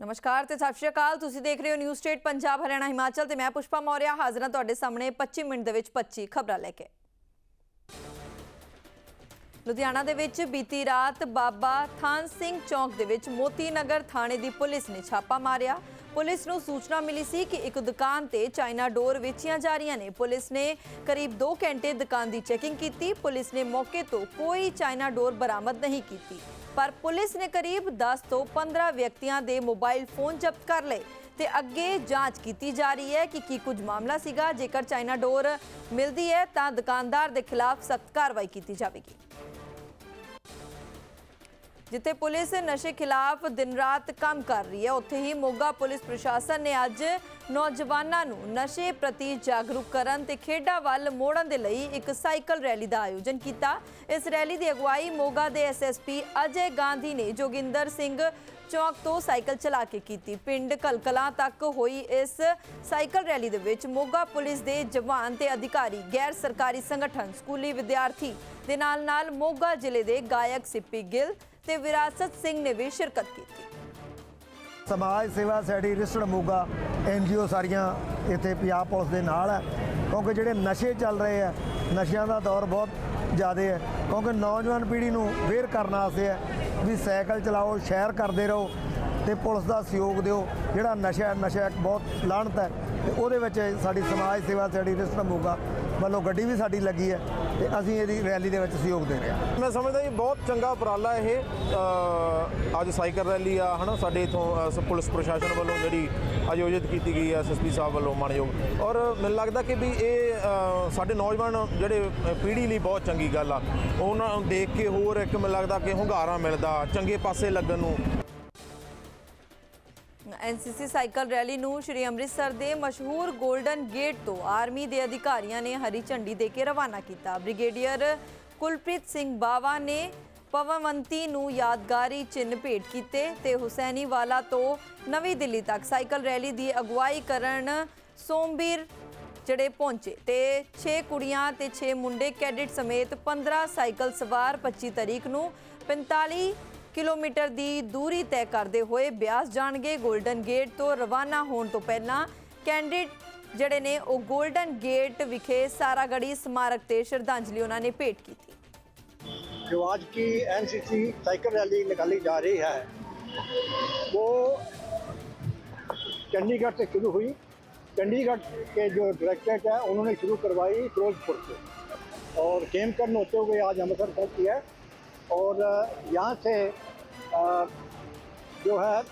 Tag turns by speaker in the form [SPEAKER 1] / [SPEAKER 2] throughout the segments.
[SPEAKER 1] ਨਮਸਕਾਰ ਤੇ ਸਤਿ ਸ਼੍ਰੀ ਅਕਾਲ। ਤੁਸੀਂ ਦੇਖ ਰਹੇ ਹੋ ਨਿਊਜ਼ ਸਟੇਟ ਪੰਜਾਬ, ਹਰਿਆਣਾ, ਹਿਮਾਚਲ ਤੇ ਮੈਂ ਪੁਸ਼ਪਾ ਮੌਰਿਆ ਹਾਜ਼ਰਾਂ ਤੁਹਾਡੇ ਸਾਹਮਣੇ 25 ਮਿੰਟ ਦੇ ਵਿੱਚ 25 ਖਬਰਾਂ ਲੈ ਕੇ। ਲੁਧਿਆਣਾ ਦੇ ਵਿੱਚ ਬੀਤੀ ਰਾਤ ਬਾਬਾ ਥਾਨ ਸਿੰਘ ਚੌਂਕ ਦੇ ਵਿੱਚ ਮੋਤੀ ਨਗਰ ਥਾਣੇ ਦੀ ਪੁਲਿਸ ਨੇ ਛਾਪਾ ਮਾਰਿਆ। ਪੁਲਿਸ ਨੂੰ ਸੂਚਨਾ ਮਿਲੀ ਸੀ ਕਿ ਇੱਕ ਦੁਕਾਨ ਤੇ ਚਾਈਨਾ ਡੋਰ ਵੇਚੀਆਂ ਜਾ ਰਹੀਆਂ ਨੇ। ਪੁਲਿਸ ਨੇ ਕਰੀਬ 2 ਘੰਟੇ ਦੁਕਾਨ ਦੀ ਚੈਕਿੰਗ ਕੀਤੀ। ਪੁਲਿਸ ਨੇ ਮੌਕੇ ਤੋਂ ਕੋਈ ਚਾਈਨਾ ਡੋਰ ਬਰਾਮਦ ਨਹੀਂ ਕੀਤੀ। ਪਰ ਪੁਲਿਸ ਨੇ ਕਰੀਬ 10 ਤੋਂ 15 ਵਿਅਕਤੀਆਂ ਦੇ ਮੋਬਾਈਲ ਫੋਨ ਜ਼ਬਤ ਕਰ ਲਏ ਤੇ ਅੱਗੇ ਜਾਂਚ ਕੀਤੀ ਜਾ ਰਹੀ ਹੈ ਕਿ ਕੀ ਕੁਝ ਮਾਮਲਾ ਸੀਗਾ। ਜੇਕਰ ਚਾਈਨਾ ਡੋਰ ਮਿਲਦੀ ਹੈ ਤਾਂ ਦੁਕਾਨਦਾਰ ਦੇ ਖਿਲਾਫ ਸਖਤ ਕਾਰਵਾਈ ਕੀਤੀ ਜਾਵੇਗੀ। ਜਿੱਥੇ ਪੁਲਿਸ ਨਸ਼ੇ ਖਿਲਾਫ ਦਿਨ ਰਾਤ ਕੰਮ ਕਰ ਰਹੀ ਹੈ। ਉੱਥੇ ਹੀ ਮੋਗਾ ਪੁਲਿਸ ਪ੍ਰਸ਼ਾਸਨ ਨੇ ਅੱਜ ਨੌਜਵਾਨਾਂ ਨੂੰ ਨਸ਼ੇ ਪ੍ਰਤੀ ਜਾਗਰੂਕ ਕਰਨ ਤੇ ਖੇਡਾਂ ਵੱਲ ਮੋੜਨ ਦੇ ਲਈ ਇੱਕ ਸਾਈਕਲ ਰੈਲੀ ਦਾ ਆਯੋਜਨ ਕੀਤਾ। ਇਸ ਰੈਲੀ ਦੀ ਅਗਵਾਈ ਮੋਗਾ ਦੇ ਐਸਐਸਪੀ ਅਜੇ ਗਾਂਧੀ ਨੇ ਜੋਗਿੰਦਰ ਸਿੰਘ ਚੌਕ ਤੋਂ ਸਾਈਕਲ ਚਲਾ ਕੇ ਕੀਤੀ। ਪਿੰਡ ਕਲਕਲਾਂ ਤੱਕ ਹੋਈ ਇਸ ਸਾਈਕਲ ਰੈਲੀ ਦੇ ਵਿੱਚ ਮੋਗਾ ਪੁਲਿਸ ਦੇ ਜਵਾਨ ਤੇ ਅਧਿਕਾਰੀ, ਗੈਰ ਸਰਕਾਰੀ ਸੰਗਠਨ, ਸਕੂਲੀ ਵਿਦਿਆਰਥੀ ਦੇ ਨਾਲ ਨਾਲ ਮੋਗਾ ਜ਼ਿਲ੍ਹੇ ਦੇ ਗਾਇਕ ਸਿੱਪੀ ਗਿੱਲ ਤੇ ਵਿਰਾਸਤ ਸਿੰਘ ਨੇ ਵੀ ਸ਼ਿਰਕਤ ਕੀਤੀ।
[SPEAKER 2] ਸਮਾਜ ਸੇਵਾ ਸੈਡੀ ਰਿਸਣ ਮੋਗਾ ਐਨਜੀਓ ਸਾਰੀਆਂ ਇੱਥੇ ਪੰਜਾਬ ਪੁਲਿਸ ਦੇ ਨਾਲ ਹੈ। ਕਿਉਂਕਿ ਜਿਹੜੇ ਨਸ਼ੇ ਚੱਲ ਰਹੇ ਆ ਨਸ਼ਿਆਂ ਦਾ ਦੌਰ ਬਹੁਤ ਜ਼ਿਆਦਾ ਹੈ। ਕਿਉਂਕਿ ਨੌਜਵਾਨ ਪੀੜ੍ਹੀ ਨੂੰ ਵੇਅਰ ਕਰਨ ਵਾਸਤੇ ਹੈ ਵੀ ਸਾਈਕਲ ਚਲਾਓ, ਸ਼ਹਿਰ ਕਰਦੇ ਰਹੋ ਤੇ ਪੁਲਿਸ ਦਾ ਸਹਿਯੋਗ ਦਿਓ। ਜਿਹੜਾ ਨਸ਼ਾ ਨਸ਼ਾ ਬਹੁਤ ਲਾਹਣਤ ਹੈ ਤੇ ਉਹਦੇ ਵਿੱਚ ਸਾਡੀ ਸਮਾਜ ਸੇਵਾ ਸਾਡੀ ਰਿਸਣ ਮੋਗਾ ਵੱਲੋਂ ਗੱਡੀ ਵੀ ਸਾਡੀ ਲੱਗੀ ਹੈ। ਤੇ ਅਸੀਂ ਇਹਦੀ ਰੈਲੀ ਦੇ ਵਿੱਚ ਸਹਿਯੋਗ ਦੇ ਰਹੇ ਹਾਂ।
[SPEAKER 3] ਮੈਂ ਸਮਝਦਾ ਜੀ ਬਹੁਤ ਚੰਗਾ ਉਪਰਾਲਾ ਇਹ ਅ, ਅੱਜ ਸਾਈਕਲ ਰੈਲੀ ਆ ਹਨਾ? ਸਾਡੇ ਇਥੋਂ ਪੁਲਿਸ ਪ੍ਰਸ਼ਾਸਨ ਵੱਲੋਂ ਜਿਹੜੀ ਆਯੋਜਿਤ ਕੀਤੀ ਗਈ ਹੈ ਐਸਐਸਪੀ ਸਾਹਿਬ ਵੱਲੋਂ ਮਾਣਯੋਗ ਔਰ ਮੈਨੂੰ ਲੱਗਦਾ ਕਿ ਵੀ ਇਹ ਅ, ਸਾਡੇ ਨੌਜਵਾਨ ਜਿਹੜੇ ਅ, ਪੀੜ੍ਹੀ ਲਈ ਬਹੁਤ ਚੰਗੀ ਗੱਲ ਆ। ਉਹਨਾਂ ਨੂੰ ਦੇਖ ਕੇ ਹੋਰ ਇੱਕ ਮੈਨੂੰ ਲੱਗਦਾ ਕਿ ਹੁੰਗਾਰਾ ਮਿਲਦਾ ਚੰਗੇ ਪਾਸੇ ਲੱਗਣ ਨੂੰ।
[SPEAKER 1] ਐਨਸੀਸੀ ਸਾਈਕਲ ਰੈਲੀ ਨੂੰ ਸ਼੍ਰੀ ਅੰਮ੍ਰਿਤਸਰ ਦੇ ਮਸ਼ਹੂਰ 골ਡਨ ਗੇਟ ਤੋਂ ਆਰਮੀ ਦੇ ਅਧਿਕਾਰੀਆਂ ਨੇ ਹਰੀ ਝੰਡੀ ਦੇ ਕੇ ਰਵਾਨਾ ਕੀਤਾ। ਬ੍ਰਿਗੇਡੀਅਰ ਕੁਲਪ੍ਰੀਤ ਸਿੰਘ ਬਾਵਾ ਨੇ ਪਵਨਵੰਤੀ ਨੂੰ ਯਾਦਗਾਰੀ ਚਿੰਨ੍ਹ ਭੇਟ ਕੀਤੇ ਤੇ ਹੁਸੈਨੀਵਾਲਾ ਤੋਂ ਨਵੀਂ ਦਿੱਲੀ ਤੱਕ ਸਾਈਕਲ ਰੈਲੀ ਦੀ ਅਗਵਾਈ ਕਰਨ ਸੋਮਬੀਰ ਜਿਹੜੇ ਪਹੁੰਚੇ ਤੇ 6 ਕੁੜੀਆਂ ਤੇ 6 ਮੁੰਡੇ ਕੈਡਿਟ ਸਮੇਤ 15 ਸਾਈਕਲ ਸਵਾਰ 25 ਤਰੀਕ ਨੂੰ 45 ਕਿਲੋਮੀਟਰ ਦੀ ਦੂਰੀ ਤੈਅ ਕਰਦੇ ਹੋਏ ਬਿਆਸ ਜਾਣਗੇ 골ਡਨ ਗੇਟ ਤੋਂ ਰਵਾਨਾ ਹੋਣ ਤੋਂ ਪਹਿਲਾਂ ਕੈਂਡੀਡੇਟ ਜਿਹੜੇ ਨੇ ਉਹ 골ਡਨ ਗੇਟ ਵਿਖੇ ਸਾਰਾਗੜੀ ਸਮਾਰਕ ਤੇ ਸ਼ਰਧਾਂਜਲੀ ਉਹਨਾਂ ਨੇ ਭੇਟ ਕੀਤੀ
[SPEAKER 4] जो आज की एनसीसी साइकिल रैली निकाली जा रही है वो चंडीगढ़ से शुरू हुई चंडीगढ़ के जो डायरेक्टरेट है उन्होंने शुरू करवाई फिरोजपुर से और केमकरण होते हुए आज अमृतसर पहुंची है और यहाँ से जो है,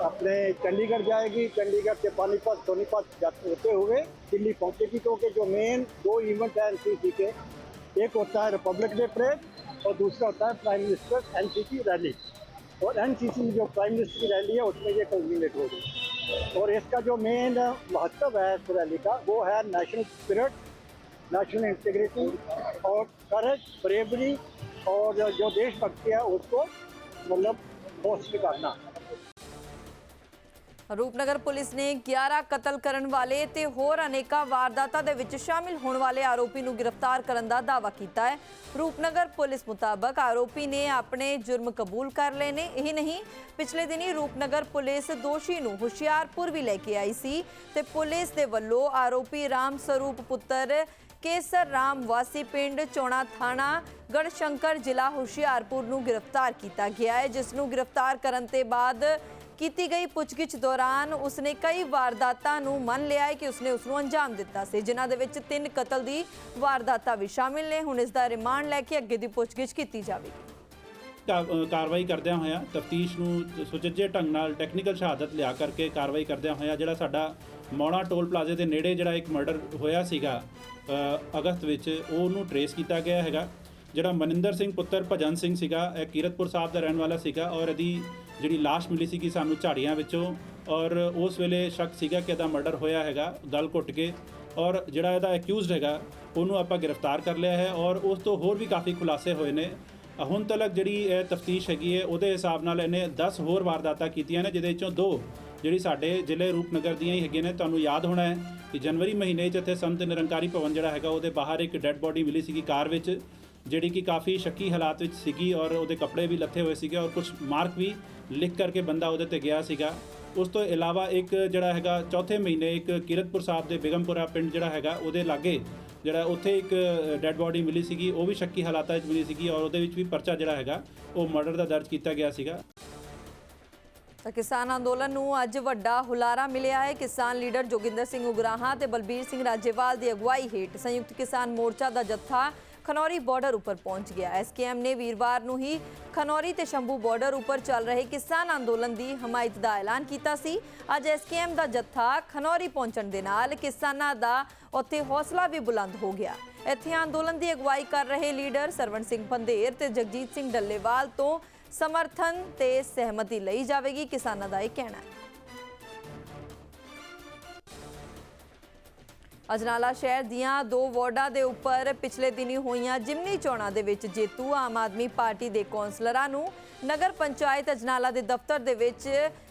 [SPEAKER 4] अपने चंडीगढ़ जाएगी। चंडीगढ़ से पानीपत, सोनीपत होते हुए दिल्ली पहुँचेगी, क्योंकि जो मेन दो इवेंट है एनसीसी के। एक होता है रिपब्लिक डे परेड और दूसरा होता है प्राइम मिनिस्टर एनसीसी रैली और एनसीसी जो प्राइम मिनिस्टर की रैली है, उसमें ये कल्मिनेट होगी और इसका जो मेन महत्व है इस रैली का, वो है नेशनल स्पिरिट नेशनल इंटीग्रिटी और करेज ब्रेवरी और जो देशभक्ति है उसको मतलब पोस्ट करना
[SPEAKER 1] ਰੂਪਨਗਰ ਪੁਲਿਸ ਨੇ 11 ਕਤਲ ਕਰਨ ਵਾਲੇ ਤੇ ਹੋਰ ਅਨੇਕਾਂ ਵਾਰਦਾਤਾਂ ਦੇ ਵਿੱਚ ਸ਼ਾਮਿਲ ਹੋਣ ਵਾਲੇ ਆਰੋਪੀ ਨੂੰ ਗ੍ਰਿਫਤਾਰ ਕਰਨ ਦਾ ਦਾਅਵਾ ਕੀਤਾ ਹੈ ਰੂਪਨਗਰ ਪੁਲਿਸ ਮੁਤਾਬਕ ਆਰੋਪੀ ਨੇ ਆਪਣੇ ਜੁਰਮ ਕਬੂਲ ਕਰ ਲਏ ਨੇ ਇਹ ਨਹੀਂ ਪਿਛਲੇ ਦਿਨੀ ਰੂਪਨਗਰ ਪੁਲਿਸ ਦੋਸ਼ੀ ਨੂੰ ਹੁਸ਼ਿਆਰਪੁਰ ਵੀ ਲੈ ਕੇ ਆਈ ਸੀ ਤੇ ਪੁਲਿਸ ਦੇ ਵੱਲੋਂ ਆਰੋਪੀ ਰਾਮ ਸਰੂਪ ਪੁੱਤਰ ਕੇਸਰ ਰਾਮ ਵਾਸੀ ਪਿੰਡ ਚੋਣਾ ਥਾਣਾ ਗੜਸ਼ੰਕਰ ਜ਼ਿਲ੍ਹਾ ਹੁਸ਼ਿਆਰਪੁਰ ਨੂੰ ਗ੍ਰਿਫਤਾਰ ਕੀਤਾ ਗਿਆ ਹੈ, ਜਿਸ ਨੂੰ ਗ੍ਰਿਫਤਾਰ ਕਰਨ ਤੇ ਬਾਅਦ ਕੀਤੀ ਗਈ ਪੁੱਛਗਿੱਛ ਦੌਰਾਨ ਉਸਨੇ ਕਈ ਵਾਰਦਾਤਾਂ ਨੂੰ ਮੰਨ ਲਿਆ ਹੈ ਕਿ ਉਸਨੇ ਉਸ ਨੂੰ ਅੰਜਾਮ ਦਿੱਤਾ ਸੀ, ਜਿਨ੍ਹਾਂ ਦੇ ਵਿੱਚ ਤਿੰਨ ਕਤਲ ਦੀ ਵਾਰਦਾਤਾਂ ਵੀ ਸ਼ਾਮਿਲ ਨੇ। ਹੁਣ ਇਸ ਦਾ ਰਿਮਾਂਡ ਲੈ ਕੇ ਅੱਗੇ ਦੀ ਪੁੱਛਗਿੱਛ ਕੀਤੀ ਜਾਵੇਗੀ।
[SPEAKER 5] ਕਾਰਵਾਈ ਕਰਦਿਆਂ ਹੋਇਆ ਤਫਤੀਸ਼ ਨੂੰ ਸੁਚੱਜੇ ਢੰਗ ਨਾਲ ਟੈਕਨੀਕਲ ਸ਼ਹਾਦਤ ਲਿਆ ਕਰਕੇ ਕਾਰਵਾਈ ਕਰਦਿਆਂ ਹੋਇਆ ਜਿਹੜਾ ਸਾਡਾ ਮੌਣਾ ਟੋਲ ਪਲਾਜ਼ੇ ਦੇ ਨੇੜੇ ਜਿਹੜਾ ਇੱਕ ਮਰਡਰ ਹੋਇਆ ਸੀਗਾ ਅਗਸਤ ਵਿੱਚ ਉਹਨੂੰ ਟਰੇਸ ਕੀਤਾ ਗਿਆ ਹੈਗਾ, ਜਿਹੜਾ ਮਨਿੰਦਰ ਸਿੰਘ ਪੁੱਤਰ ਭਜਨ ਸਿੰਘ ਸੀਗਾ, ਇਹ ਕੀਰਤਪੁਰ ਸਾਹਿਬ ਦਾ ਰਹਿਣ ਵਾਲਾ ਸੀਗਾ ਔਰ ਇਹਦੀ ਜਿਹੜੀ ਲਾਸ਼ ਮਿਲੀ ਸੀਗੀ ਸਾਨੂੰ ਝਾੜੀਆਂ ਵਿੱਚੋਂ ਔਰ ਉਸ ਵੇਲੇ ਸ਼ੱਕ ਸੀਗਾ ਕਿ ਇਹਦਾ ਮਰਡਰ ਹੋਇਆ ਹੈਗਾ, ਗਲ ਘੁੱਟ ਕੇ ਔਰ ਜਿਹੜਾ ਇਹਦਾ ਅਕਿਊਜ਼ਡ ਹੈਗਾ, ਉਹਨੂੰ ਆਪਾਂ ਗ੍ਰਿਫਤਾਰ ਕਰ ਲਿਆ ਹੈ ਔਰ ਉਸ ਤੋਂ ਹੋਰ ਵੀ ਕਾਫੀ ਖੁਲਾਸੇ ਹੋਏ ਨੇ। ਹੁਣ ਤੱਕ ਜਿਹੜੀ ਇਹ ਤਫਤੀਸ਼ ਹੈਗੀ ਹੈ, ਉਹਦੇ ਹਿਸਾਬ ਨਾਲ ਇਹਨੇ 10 ਹੋਰ ਵਾਰਦਾਤਾਂ ਕੀਤੀਆਂ ਨੇ, ਜਿਹਦੇ ਵਿੱਚੋਂ ਦੋ ਜਿਹੜੀ ਸਾਡੇ ਜ਼ਿਲ੍ਹੇ ਰੂਪਨਗਰ ਦੀਆਂ ਹੀ ਹੈਗੀਆਂ ਨੇ, ਤੁਹਾਨੂੰ ਯਾਦ ਹੋਣਾ ਹੈ ਕਿ ਜਨਵਰੀ ਮਹੀਨੇ 'ਚ ਇੱਥੇ ਸੰਤ ਨਿਰੰਕਾਰੀ ਭਵਨ ਜਿਹੜਾ ਹੈਗਾ, ਉਹਦੇ ਬਾਹਰ ਇੱਕ ਡੈੱਡ ਬੋਡੀ ਮਿਲੀ ਸੀਗੀ ਕਾਰ ਵਿੱਚ, ਜਿਹੜੀ ਕਿ ਕਾਫੀ ਸ਼ੱਕੀ ਹਾਲਾਤ ਵਿੱਚ ਸੀਗੀ ਔਰ ਉਹਦੇ ਕੱਪੜੇ ਵੀ ਲੱਥੇ ਹੋਏ ਸੀਗੇ ਔਰ ਕੁਝ ਮਾਰਕ ਵੀ ਲਿਖ ਕਰਕੇ ਬੰਦਾ ਉਹਦੇ ਤੇ ਗਿਆ ਸੀਗਾ। ਉਸ ਤੋਂ ਇਲਾਵਾ ਇੱਕ ਜਿਹੜਾ ਹੈਗਾ, ਚੌਥੇ ਮਹੀਨੇ ਇੱਕ ਕੀਰਤਪੁਰ ਸਾਹਿਬ ਦੇ ਬਿਗਮਪੁਰਾ ਪਿੰਡ ਜਿਹੜਾ ਹੈਗਾ, ਉਹਦੇ ਲਾਗੇ ਜਿਹੜਾ ਉੱਥੇ ਇੱਕ ਡੈੱਡ ਬੋਡੀ ਮਿਲੀ ਸੀਗੀ, ਉਹ ਵੀ ਸ਼ੱਕੀ ਹਾਲਾਤਾਂ ਵਿੱਚ ਮਿਲੀ ਸੀਗੀ ਔਰ ਉਹਦੇ ਵਿੱਚ ਵੀ ਪਰਚਾ ਜਿਹੜਾ ਹੈਗਾ, ਉਹ ਮਰਡਰ ਦਾ ਦਰਜ ਕੀਤਾ ਗਿਆ ਸੀਗਾ।
[SPEAKER 1] ਤਾਂ ਕਿਸਾਨ ਅੰਦੋਲਨ ਨੂੰ ਅੱਜ ਵੱਡਾ ਹੁਲਾਰਾ ਮਿਲਿਆ ਹੈ। ਕਿਸਾਨ ਲੀਡਰ ਜੋਗਿੰਦਰ ਸਿੰਘ ਉਗਰਾਹਾਂ ਤੇ ਬਲਬੀਰ ਸਿੰਘ ਰਾਜੇਵਾਲ ਦੀ ਅਗਵਾਈ ਹੇਠ ਸੰਯੁਕਤ ਕਿਸਾਨ ਮੋਰਚਾ ਦਾ ਜੱਥਾ ਖਨੌਰੀ ਬਾਰਡਰ ਉੱਪਰ ਪਹੁੰਚ ਗਿਆ। ਐਸਕੇਐਮ ਨੇ ਵੀਰਵਾਰ ਨੂੰ ਹੀ ਖਨੌਰੀ ਤੇ ਸ਼ੰਭੂ ਬਾਰਡਰ ਉੱਪਰ ਚੱਲ ਰਹੇ ਕਿਸਾਨ ਅੰਦੋਲਨ ਦੀ ਹਮਾਇਤ ਦਾ ਐਲਾਨ ਕੀਤਾ ਸੀ। ਅੱਜ ਐਸਕੇਐਮ ਦਾ ਜੱਥਾ ਖਨੌਰੀ ਪਹੁੰਚਣ ਦੇ ਨਾਲ ਕਿਸਾਨਾਂ ਦਾ ਉੱਥੇ ਹੌਸਲਾ ਵੀ ਬੁਲੰਦ ਹੋ ਗਿਆ। ਇੱਥੇ ਅੰਦੋਲਨ ਦੀ ਅਗਵਾਈ ਕਰ ਰਹੇ ਲੀਡਰ ਸਰਵਣ ਸਿੰਘ ਪੰਧੇਰ ਤੇ ਜਗਜੀਤ ਸਿੰਘ ਡੱਲੇਵਾਲ ਤੋਂ ਸਮਰਥਨ ਤੇ ਸਹਿਮਤੀ ਲਈ ਜਾਵੇਗੀ। ਕਿਸਾਨਾਂ ਦਾ ਇਹ ਕਹਿਣਾ ਹੈ। ਅਜਨਾਲਾ ਸ਼ਹਿਰ ਦੀਆਂ ਦੋ ਵਾਰਡਾਂ ਦੇ ਉੱਪਰ ਪਿਛਲੇ ਦਿਨੀ ਹੋਈਆਂ ਜਿਮਨੀ ਚੋਣਾਂ ਦੇ ਵਿੱਚ ਜੇਤੂ ਆਮ ਆਦਮੀ ਪਾਰਟੀ ਦੇ ਕੌਂਸਲਰਾਂ ਨੂੰ ਨਗਰ ਪੰਚਾਇਤ ਅਜਨਾਲਾ ਦੇ ਦਫ਼ਤਰ ਦੇ ਵਿੱਚ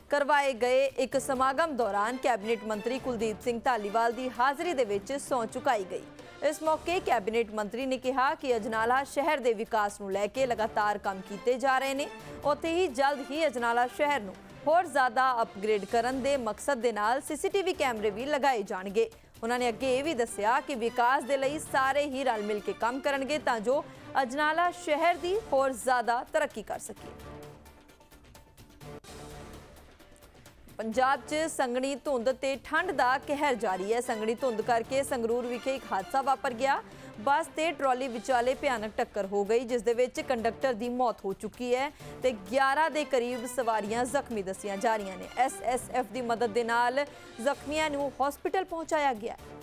[SPEAKER 1] ਕਰਵਾਏ ਗਏ ਇੱਕ ਸਮਾਗਮ ਦੌਰਾਨ ਕੈਬਨਿਟ ਮੰਤਰੀ ਕੁਲਦੀਪ ਸਿੰਘ ਧਾਲੀਵਾਲ ਦੀ ਹਾਜ਼ਰੀ ਦੇ ਵਿੱਚ ਸਹੁੰ ਚੁਕਾਈ ਗਈ। ਇਸ ਮੌਕੇ ਕੈਬਨਿਟ ਮੰਤਰੀ ਨੇ ਕਿਹਾ ਕਿ ਅਜਨਾਲਾ ਸ਼ਹਿਰ ਦੇ ਵਿਕਾਸ ਨੂੰ ਲੈ ਕੇ ਲਗਾਤਾਰ ਕੰਮ ਕੀਤੇ ਜਾ ਰਹੇ ਨੇ। ਉੱਥੇ ਹੀ ਜਲਦ ਹੀ ਅਜਨਾਲਾ ਸ਼ਹਿਰ ਨੂੰ ਹੋਰ ਜ਼ਿਆਦਾ ਅਪਗ੍ਰੇਡ ਕਰਨ ਦੇ ਮਕਸਦ ਦੇ ਨਾਲ ਸੀਸੀਟੀਵੀ ਕੈਮਰੇ ਵੀ ਲਗਾਏ ਜਾਣਗੇ। ਉਹਨਾਂ ਨੇ ਅੱਗੇ ਇਹ ਵੀ ਦੱਸਿਆ ਕਿ ਵਿਕਾਸ ਦੇ ਲਈ ਸਾਰੇ ਹੀ ਰਲ ਮਿਲ ਕੇ ਕੰਮ ਕਰਨਗੇ ਤਾਂ ਜੋ ਅਜਨਾਲਾ ਸ਼ਹਿਰ ਦੀ ਹੋਰ ਜ਼ਿਆਦਾ ਤਰੱਕੀ ਕਰ ਸਕੇ ਪੰਜਾਬ 'ਚ ਸੰਘਣੀ ਧੁੰਦ ਤੇ ਠੰਡ ਦਾ ਕਹਿਰ ਜਾਰੀ ਹੈ। ਸੰਘਣੀ ਧੁੰਦ ਕਰਕੇ ਸੰਗਰੂਰ ਵਿਖੇ ਇੱਕ ਹਾਦਸਾ ਵਾਪਰ ਗਿਆ। ਬੱਸ ਤੇ ਟਰਾਲੀ ਵਿਚਾਲੇ ਭਿਆਨਕ ਟੱਕਰ ਹੋ ਗਈ, ਜਿਸ ਦੇ ਵਿੱਚ ਕੰਡਕਟਰ ਦੀ ਮੌਤ ਹੋ ਚੁੱਕੀ ਹੈ ਤੇ 11 ਦੇ ਕਰੀਬ ਸਵਾਰੀਆਂ ਜ਼ਖਮੀ ਦੱਸੀਆਂ ਜਾ ਰਹੀਆਂ ਨੇ। ਐਸਐਸਐਫ ਦੀ ਮਦਦ ਦੇ ਨਾਲ ਜ਼ਖਮੀਆਂ ਨੂੰ ਹਸਪੀਟਲ ਪਹੁੰਚਾਇਆ ਗਿਆ ਹੈ।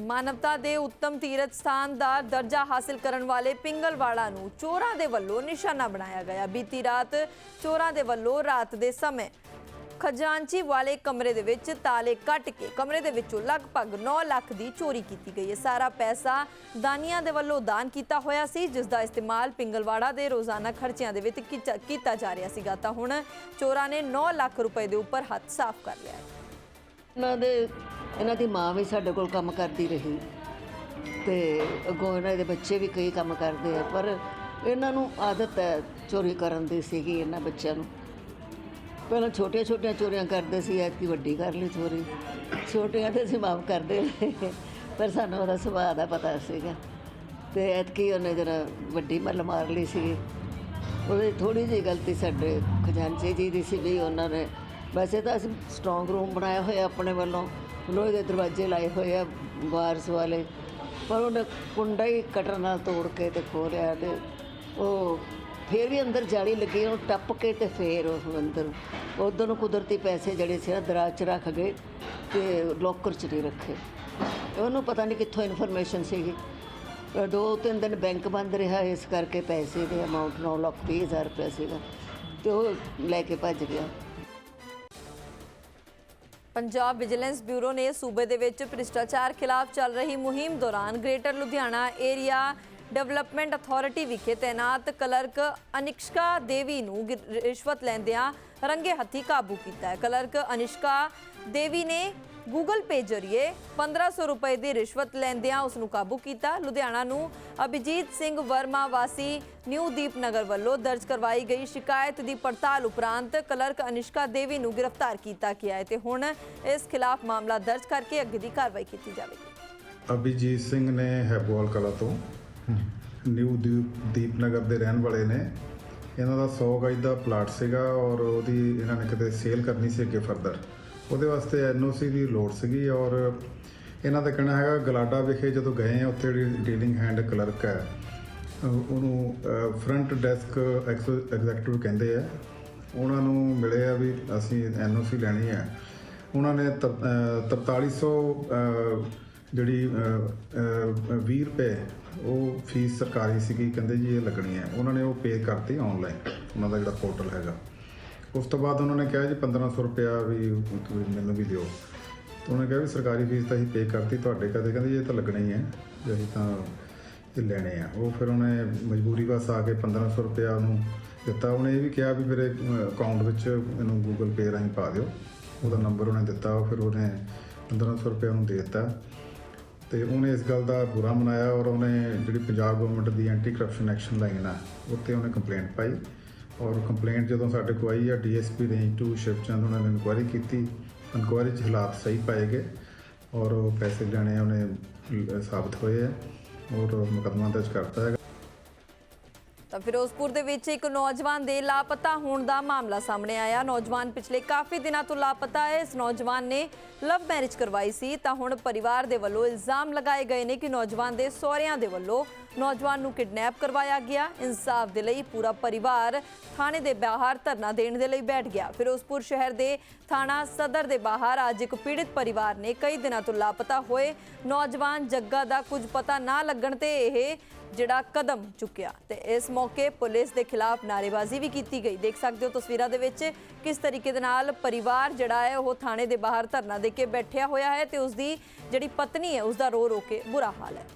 [SPEAKER 1] ਮਾਨਵਤਾ ਦੇ ਉੱਤਮ ਤੀਰਥ ਸਥਾਨ ਦਾ ਦਰਜਾ ਹਾਸਲ ਕਰਨ ਵਾਲੇ ਪਿੰਗਲਵਾੜਾ ਨੂੰ ਚੋਰਾਂ ਦੇ ਵੱਲੋਂ ਨਿਸ਼ਾਨਾ ਬਣਾਇਆ ਗਿਆ। ਬੀਤੀ ਰਾਤ ਚੋਰਾਂ ਦੇ ਵੱਲੋਂ ਰਾਤ ਦੇ ਸਮੇਂ ਖਜ਼ਾਨਚੀ ਵਾਲੇ ਕਮਰੇ ਦੇ ਵਿੱਚ ਤਾਲੇ ਕੱਟ ਕੇ ਕਮਰੇ ਦੇ ਵਿੱਚੋਂ ਲਗਭਗ 9 ਲੱਖ ਦੀ ਚੋਰੀ ਕੀਤੀ ਗਈ ਹੈ। ਸਾਰਾ ਪੈਸਾ ਦਾਨੀਆਂ ਦੇ ਵੱਲੋਂ ਦਾਨ ਕੀਤਾ ਹੋਇਆ ਸੀ, ਜਿਸ ਦਾ ਇਸਤੇਮਾਲ ਪਿੰਗਲਵਾੜਾ ਦੇ ਰੋਜ਼ਾਨਾ ਖਰਚਿਆਂ ਦੇ ਵਿੱਚ ਕੀਤਾ- ਜਾ ਰਿਹਾ ਸੀਗਾ। ਤਾਂ ਹੁਣ ਚੋਰਾਂ ਨੇ 9 ਲੱਖ ਰੁਪਏ ਦੇ ਉੱਪਰ ਹੱਥ ਸਾਫ਼ ਕਰ ਲਿਆ ਹੈ।
[SPEAKER 6] ਇਹਨਾਂ ਦੇ ਇਹਨਾਂ ਦੀ ਮਾਂ ਵੀ ਸਾਡੇ ਕੋਲ ਕੰਮ ਕਰਦੀ ਰਹੀ ਤੇ ਅੱਗੋਂ ਇਹਨਾਂ ਦੇ ਬੱਚੇ ਵੀ ਕਈ ਕੰਮ ਕਰਦੇ ਆ, ਪਰ ਇਹਨਾਂ ਨੂੰ ਆਦਤ ਹੈ ਚੋਰੀ ਕਰਨ ਦੀ ਸੀਗੀ ਇਹਨਾਂ ਬੱਚਿਆਂ ਨੂੰ। ਪਹਿਲਾਂ ਛੋਟੀਆਂ ਛੋਟੀਆਂ ਚੋਰੀਆਂ ਕਰਦੇ ਸੀ, ਐਤਕੀ ਵੱਡੀ ਕਰ ਲਈ ਚੋਰੀ। ਛੋਟੀਆਂ ਤੇ ਅਸੀਂ ਮਾਫ ਕਰਦੇ ਰਹੇ, ਪਰ ਸਾਨੂੰ ਉਹਦਾ ਸੁਭਾਅ ਦਾ ਪਤਾ ਸੀਗਾ। ਤੇ ਐਤਕੀ ਉਹਨੇ ਜਰਾ ਵੱਡੀ ਮੱਲ ਮਾਰ ਲਈ ਸੀ। ਉਹਦੀ ਥੋੜੀ ਜਿਹੀ ਗਲਤੀ ਸਾਡੇ ਖਜ਼ਾਨਚੀ ਜੀ ਦੀ ਸੀ ਵੀ ਉਹਨਾਂ ਨੇ, ਵੈਸੇ ਤਾਂ ਅਸੀਂ ਸਟਰੋਂਗ ਰੂਮ ਬਣਾਇਆ ਹੋਇਆ ਆਪਣੇ ਵੱਲੋਂ। ਲੋਹੇ ਦੇ ਦਰਵਾਜ਼ੇ ਲਾਏ ਹੋਏ ਆ ਬਾਰਸ ਵਾਲੇ। ਪਰ ਉਹਨੇ ਕੁੰਡਾ ਹੀ ਕਟਰ ਨਾਲ ਤੋੜ ਕੇ ਤੇ ਖੋਲਿਆ ਤੇ ਉਹ ਫੇਰ ਵੀ ਅੰਦਰ ਜਾਲੀ ਲੱਗੀ ਉਹ ਟੱਪ ਕੇ ਤੇ ਫੇਰ ਉਹ ਅੰਦਰ ਉਦੋਂ ਨੂੰ ਕੁਦਰਤੀ ਪੈਸੇ ਜਿਹੜੇ ਸੀ ਨਾ, ਦਰਾਜ 'ਚ ਰੱਖ ਗਏ ਤੇ ਲੋਕਰ 'ਚ ਨਹੀਂ ਰੱਖੇ। ਉਹਨੂੰ ਪਤਾ ਨਹੀਂ ਕਿੱਥੋਂ ਇਨਫੋਰਮੇਸ਼ਨ ਸੀਗੀ। ਦੋ ਤਿੰਨ ਦਿਨ ਬੈਂਕ ਬੰਦ ਰਿਹਾ, ਇਸ ਕਰਕੇ ਪੈਸੇ ਦੇ ਅਮਾਉਂਟ 9 ਲੱਖ ਵੀਹ ਹਜ਼ਾਰ ਰੁਪਏ ਸੀਗਾ ਤੇ ਉਹ ਲੈ ਕੇ ਭੱਜ ਗਿਆ।
[SPEAKER 1] ਪੰਜਾਬ ਵਿਜੀਲੈਂਸ ਬਿਊਰੋ ਨੇ ਸੂਬੇ ਦੇ ਵਿੱਚ ਭ੍ਰਿਸ਼ਟਾਚਾਰ ਖਿਲਾਫ ਚੱਲ ਰਹੀ ਮੁਹਿੰਮ ਦੌਰਾਨ greater Ludhiana area development authority ਵਿਖੇ ਤੈਨਾਤ ਕਲਰਕ ਅਨਿਕਸ਼ਕਾ ਦੇਵੀ ਨੂੰ ਗਿ- ਰਿਸ਼ਵਤ ਲੈਂਦਿਆਂ ਰੰਗੇ ਹੱਥੀ ਕਾਬੂ ਕੀਤਾ ਹੈ। ਕਲਰਕ ਅਨਿਸ਼ਕਾ ਦੇਵੀ ਨੇ ਗੂਗਲ ਪੇ ਜ਼ਰੀਏ 1500 ਰੁਪਏ ਦੀ ਰਿਸ਼ਵਤ ਲੈਂਦਿਆਂ ਉਸ ਨੂੰ ਕਾਬੂ ਕੀਤਾ। ਲੁਧਿਆਣਾ ਨੂੰ ਅਭਿਜੀਤ ਸਿੰਘ ਵਰਮਾ ਵਾਸੀ ਨਿਊ ਦੀਪਨਗਰ ਵੱਲੋਂ ਦਰਜ ਕਰਵਾਈ ਗਈ ਸ਼ਿਕਾਇਤ ਦੀ ਪੜਤਾਲ ਉਪਰੰਤ ਕਲਰਕ ਅਨਿਸ਼ਕਾ ਦੇਵੀ ਨੂੰ ਗ੍ਰਿਫਤਾਰ ਕੀਤਾ ਗਿਆ ਹੈ ਤੇ ਹੁਣ ਇਸ ਖਿਲਾਫ ਮਾਮਲਾ ਦਰਜ ਕਰਕੇ ਅੱਗੇ ਦੀ ਕਾਰਵਾਈ ਕੀਤੀ ਜਾਵੇਗੀ।
[SPEAKER 7] ਅਭਿਜੀਤ ਸਿੰਘ ਨੇ ਹੈਬੋਵਾਲ ਕਲਾ ਤੋਂ ਨਿਊ ਦੀਪ ਦੀਪਨਗਰ ਦੇ ਰਹਿਣ ਵਾਲੇ ਨੇ। ਇਹਨਾਂ ਦਾ 100 ਗਜ ਦਾ ਪਲਾਟ ਸੀਗਾ ਔਰ ਉਹਦੀ ਇਹਨਾਂ ਨੇ ਕਿਤੇ ਸੇਲ ਕਰਨੀ ਸੀ ਅੱਗੇ ਫਰਦਰ। ਉਹਦੇ ਵਾਸਤੇ ਐਨਓਸੀ ਦੀ ਲੋੜ ਸੀਗੀ ਔਰ ਇਹਨਾਂ ਦਾ ਕਹਿਣਾ ਹੈਗਾ ਗਲਾਡਾ ਵਿਖੇ ਜਦੋਂ ਗਏ ਆ ਉੱਥੇ ਜਿਹੜੀ ਡੀਲਿੰਗ ਹੈਂਡ ਕਲਰਕ ਹੈ ਉਹਨੂੰ ਫਰੰਟ ਡੈਸਕ ਐਗਜ਼ੈਕਟਿਵ ਕਹਿੰਦੇ ਆ। ਉਹਨਾਂ ਨੂੰ ਮਿਲੇ ਆ ਵੀ ਅਸੀਂ ਐਨਓਸੀ ਲੈਣੀ ਹੈ। ਉਹਨਾਂ ਨੇ ਤਰ- ਅਹ 4300 ਜਿਹੜੀ ਅਹ, 20 ਰੁਪਏ ਉਹ ਫੀਸ ਸਰਕਾਰੀ ਸੀਗੀ ਕਹਿੰਦੇ ਜੀ ਇਹ ਲੱਗਣੀ ਹੈ। ਉਹਨਾਂ ਨੇ ਉਹ ਪੇ ਕਰਤੀ ਆਨਲਾਈਨ ਉਹਨਾਂ ਦਾ ਜਿਹੜਾ ਪੋਰਟਲ ਹੈਗਾ। ਉਸ ਤੋਂ ਬਾਅਦ ਉਹਨਾਂ ਨੇ ਕਿਹਾ ਜੀ 1500 ਰੁਪਇਆ ਵੀ ਤੁਸੀਂ ਮੈਨੂੰ ਵੀ ਦਿਓ। ਤੇ ਉਹਨੇ ਕਿਹਾ ਵੀ ਸਰਕਾਰੀ ਫੀਸ ਤਾਂ ਅਸੀਂ ਪੇ ਕਰਤੀ ਤੁਹਾਡੇ ਕਦੇ। ਕਹਿੰਦੇ ਜੀ ਇਹ ਤਾਂ ਲੱਗਣਾ ਹੀ ਹੈ ਜੇ ਅਸੀਂ ਤਾਂ ਇਹ ਲੈਣੇ ਆ। ਉਹ ਫਿਰ ਉਹਨੇ ਮਜਬੂਰੀ ਵਸ ਆ ਕੇ 1500 ਰੁਪਇਆ ਉਹਨੂੰ ਦਿੱਤਾ। ਉਹਨੇ ਇਹ ਵੀ ਕਿਹਾ ਵੀ ਮੇਰੇ ਅਕਾਊਂਟ ਵਿੱਚ ਇਹਨੂੰ ਗੂਗਲ ਪੇ ਰਾਹੀਂ ਪਾ ਦਿਓ। ਉਹਦਾ ਨੰਬਰ ਉਹਨੇ ਦਿੱਤਾ। ਉਹ ਫਿਰ ਉਹਨੇ 1500 ਰੁਪਇਆ ਉਹਨੂੰ ਦੇ ਦਿੱਤਾ। ਤੇ ਉਹਨੇ ਇਸ ਗੱਲ ਦਾ ਬੁਰਾ ਮਨਾਇਆ ਔਰ ਉਹਨੇ ਜਿਹੜੀ ਪੰਜਾਬ ਗਵਰਨਮੈਂਟ ਦੀ ਐਂਟੀ ਕਰਪਸ਼ਨ ਐਕਸ਼ਨ ਲਾਈਨ ਆ, ਉੱਤੇ ਉਹਨੇ ਕੰਪਲੇਂਟ ਪਾਈ। ਔਰ ਕੰਪਲੇਂਟ ਜਦੋਂ ਸਾਡੇ ਕੋਲ ਆਈ ਆ ਡੀਐਸਪੀ ਰੇਂਜ 2 ਸ਼ਿਵਚੰਦ ਉਹਨਾਂ ਨੇ ਇਨਕੁਆਇਰੀ ਕੀਤੀ। ਇਨਕੁਆਇਰੀ 'ਚ ਹਾਲਾਤ ਸਹੀ ਪਾਏ ਗਏ ਔਰ ਉਹ ਪੈਸੇ ਲੈਣੇ ਉਹਨੇ ਸਾਬਤ ਹੋਏ ਆ ਔਰ ਮੁਕੱਦਮਾ ਦਰਜ ਕਰਤਾ ਹੈ
[SPEAKER 1] ਫਿਰੋਜ਼ਪੁਰ ਦੇ ਵਿੱਚ ਇੱਕ ਨੌਜਵਾਨ ਦੇ ਲਾਪਤਾ ਹੋਣ ਦਾ ਮਾਮਲਾ ਸਾਹਮਣੇ ਆਇਆ। ਨੌਜਵਾਨ ਪਿਛਲੇ ਕਾਫੀ ਦਿਨਾਂ ਤੋਂ ਲਾਪਤਾ ਹੈ। ਇਸ ਨੌਜਵਾਨ ਨੇ ਲਵ ਮੈਰਿਜ ਕਰਵਾਈ ਸੀ। ਤਾਂ ਹੁਣ ਪਰਿਵਾਰ ਦੇ ਵੱਲੋਂ ਇਲਜ਼ਾਮ ਲਗਾਏ ਗਏ ਨੇ ਕਿ ਨੌਜਵਾਨ ਦੇ ਸਹੁਰਿਆਂ ਦੇ ਵੱਲੋਂ ਨੌਜਵਾਨ ਨੂੰ ਕਿਡਨੈਪ ਕਰਵਾਇਆ ਗਿਆ। ਇਨਸਾਫ ਦੇ ਲਈ ਪੂਰਾ ਪਰਿਵਾਰ ਥਾਣੇ ਦੇ ਬਾਹਰ ਧਰਨਾ ਦੇਣ ਦੇ ਲਈ ਬੈਠ ਗਿਆ। ਫਿਰੋਜ਼ਪੁਰ ਸ਼ਹਿਰ ਦੇ ਥਾਣਾ ਸਦਰ ਦੇ ਬਾਹਰ ਅੱਜ ਇੱਕ ਪੀੜਿਤ ਪਰਿਵਾਰ ਨੇ ਕਈ ਦਿਨਾਂ ਤੋਂ ਲਾਪਤਾ ਹੋਏ ਨੌਜਵਾਨ ਜੱਗਾ ਦਾ ਕੁਝ ਪਤਾ ਨਾ ਲੱਗਣ ਤੇ ਇਹ ਜਿਹੜਾ ਕਦਮ ਚੁੱਕਿਆ ਤੇ ਇਸ ਮੌਕੇ ਪੁਲਿਸ ਦੇ ਖਿਲਾਫ ਨਾਰੇਬਾਜ਼ੀ ਵੀ ਕੀਤੀ ਗਈ। ਦੇਖ ਸਕਦੇ ਹੋ ਤਸਵੀਰਾਂ ਦੇ ਵਿੱਚ ਕਿਸ ਤਰੀਕੇ ਦੇ ਨਾਲ ਪਰਿਵਾਰ ਜਿਹੜਾ ਹੈ ਉਹ ਥਾਣੇ ਦੇ ਬਾਹਰ ਧਰਨਾ ਦੇ ਕੇ ਬੈਠਿਆ ਹੋਇਆ ਹੈ ਤੇ ਉਸ ਦੀ ਜਿਹੜੀ ਪਤਨੀ ਹੈ ਉਸ ਦਾ ਰੋ ਰੋ ਕੇ ਬੁਰਾ ਹਾਲ ਹੈ।